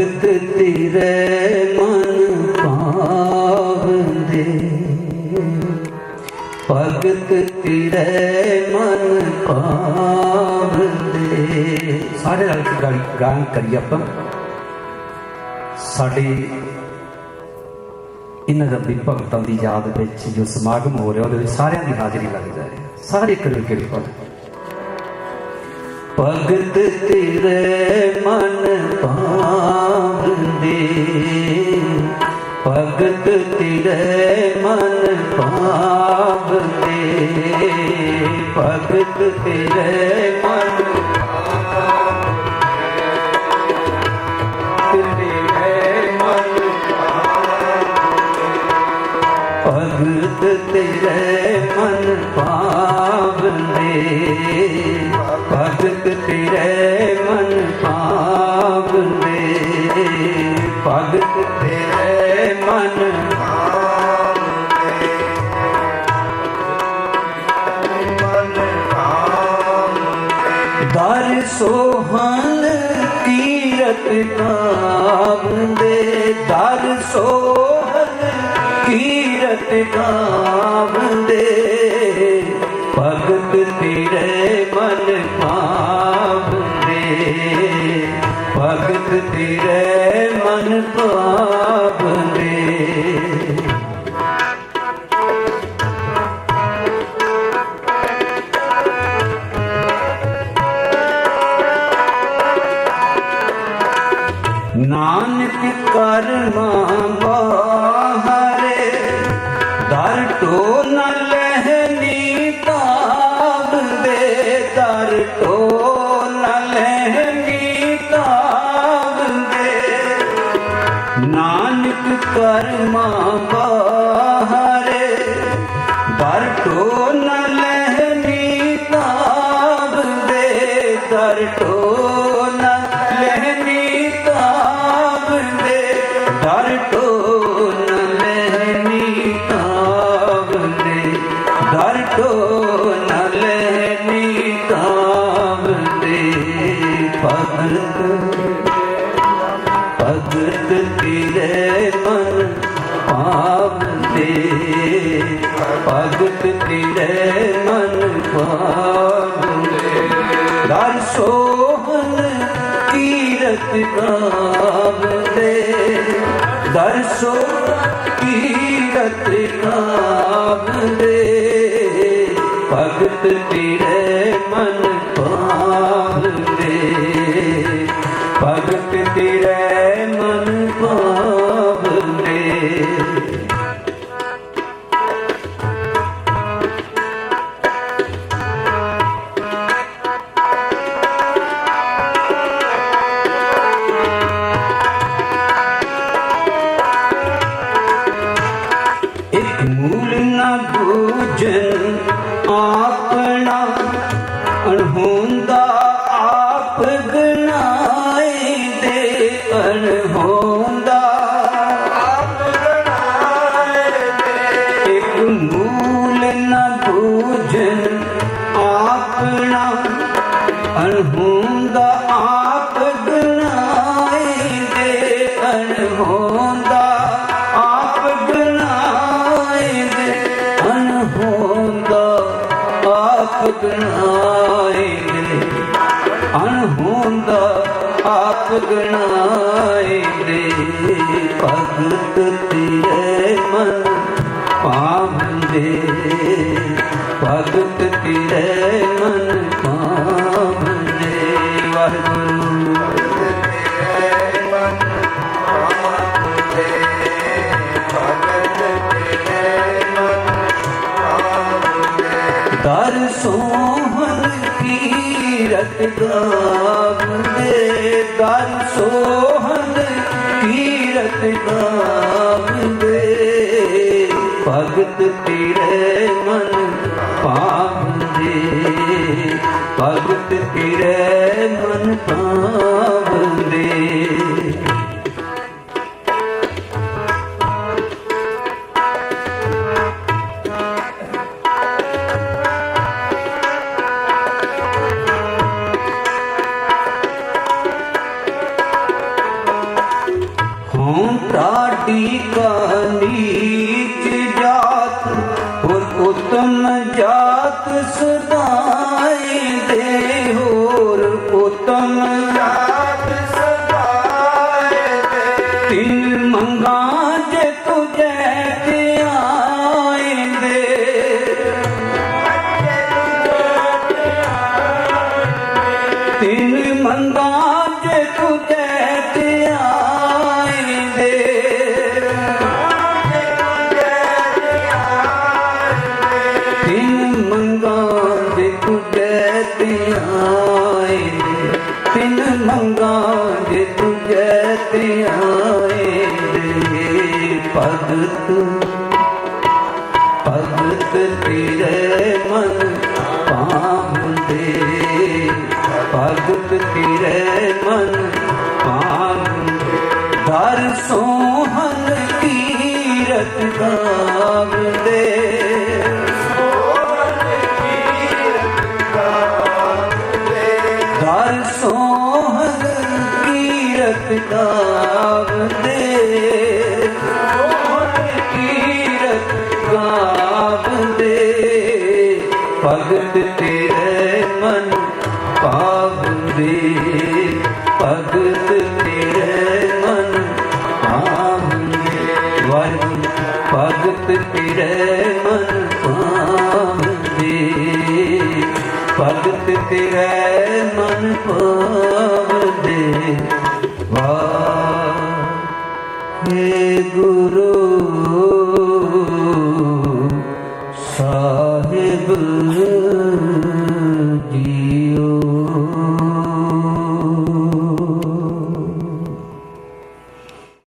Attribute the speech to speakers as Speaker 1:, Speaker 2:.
Speaker 1: ਭਗਤ ਤੇਰੇ ਮਨ ਪਾਵੰਦੇ ਭਗਤ ਤੇਰੇ ਮਨ ਪਾਵੰਦੇ ਸਾਰੇ ਨਾਲ ਇੱਕ ਗਾਣ ਗਾਣ ਕਰੀ ਆਪਾਂ। ਸਾਡੇ ਇਹਨਾਂ ਦਾ ਭਗਤਾਂ ਦੀ ਯਾਦ ਵਿੱਚ ਜੋ ਸਮਾਗਮ ਹੋ ਰਿਹਾ, ਉਹਦੇ ਵਿੱਚ ਸਾਰਿਆਂ ਦੀ ਹਾਜ਼ਰੀ ਲੱਗ ਜਾਏ ਸਾਰੇ ਕਰੋ ਕਿਰਪਾ। ਭਗਤ ਤੇਰੇ ਮਨ ਪਾਵੰਦੇ ਭਗਤ ਤੇਰੇ ਮਨ ਪਾਵੰਦੇ ਭਗਤ ਮਨ ਤੇਰੇ ਮਨ ਭਗਤ ਤੇਰੇ ਮਨ ਪਾਵਨੇ ਭਗਤ ਤੇਰੇ ਮਨ ਪਾਵਨੇ ਭਗਤ ਤੇਰੇ ਮਨ ਦਰ ਸੋਹਣ ਕੀਰਤ ਗਾਵੰਦੇ ਦਰ ਸੋਹਣ ਕੀਰਤ ਗਾਵੰਦੇ ਭਗਤ ਤੇਰੇ ਮਨ ਪਾਵੰਦੇ ਨਾਨਕ ਕਰਮਾਂ ਬਾਹਰੇ, ਦਰ ਟੋ ਨ ਲਹਿਨੀ ਤਾਬ ਦੇ। ਦਰ ਟੋ ਨ ਲਹਿਨੀ ਨਾਨਕ ਕਰਮਾਂ ਬਾਹਰੇ ਦਰ ਟੋ ਨ ਲਹਿਨੀ ਤਾਬ ਦੇ ਦਰਟੋ ਮਨ ਪਾਵੰਦੇ ਦਰ ਸੋਹਣ ਕੀਰਤ ਗਾਵੰਦੇ ਦਰ ਸੋਹਣ ਕੀਰਤ ਗਾਵੰਦੇ ਭਗਤ ਤੇਰੇ ਮਨ ਇੱਕ ਮੂਲ ਨਾ ਬੂਝਨ ਆਪਣਾ ਅਣਹੋਂਦਾ ਆਪ ਗਨਾਏ ਦੇ ਭਗਤ ਤੇਰੇ ਮਨ ਪਾਵੰਦੇ ਭਗਤ ਤੇਰੇ ਮਨ ਪਾਵੰਦੇ ਵਾਹਿਗੁਰੂ। ਦਰ ਸੋਹਣ ਕੀਰਤ ਗਾਵੰਦੇ ਦਰ ਸੋਹਣ ਕੀਰਤ ਗਾਵੰਦੇ ਭਗਤ ਤੇਰੇ ਮਨ ਪਾਵੰਦੇ ਭਗਤ ਤੇਰੇ ਮਨ ਪਾਵੰਦੇ ਢਾਡੀ ਕਹਨੀਤ ਜਾਤ, ਹੋਰ
Speaker 2: ਜਾਤ
Speaker 1: ਸਦਾਈ ਹੋਰ ਜਾਤ ਸਦਾਈ ਦੇ। ਤਿਨ ਮੰਗਾ ਦੇ। ਤਿਨ ਮੰਗਾ ਮਨ ਪਾਵੰਦੇ ਭਗਤ ਤੇਰੇ ਭਗਤ ਤੇਰੇ ਮਨ ਪਾਵੰਦੇ ਭਗਤ ਤੇਰੇ ਮਨ ਪਾਵੰਦੇ ਵਰ ਭਗਤ ਤੇਰੇ ਮਨ ਪਾਵੰਦੇ ਭਗਤ ਤੇਰੇ ਮਨ ਪਾਵੰਦੇ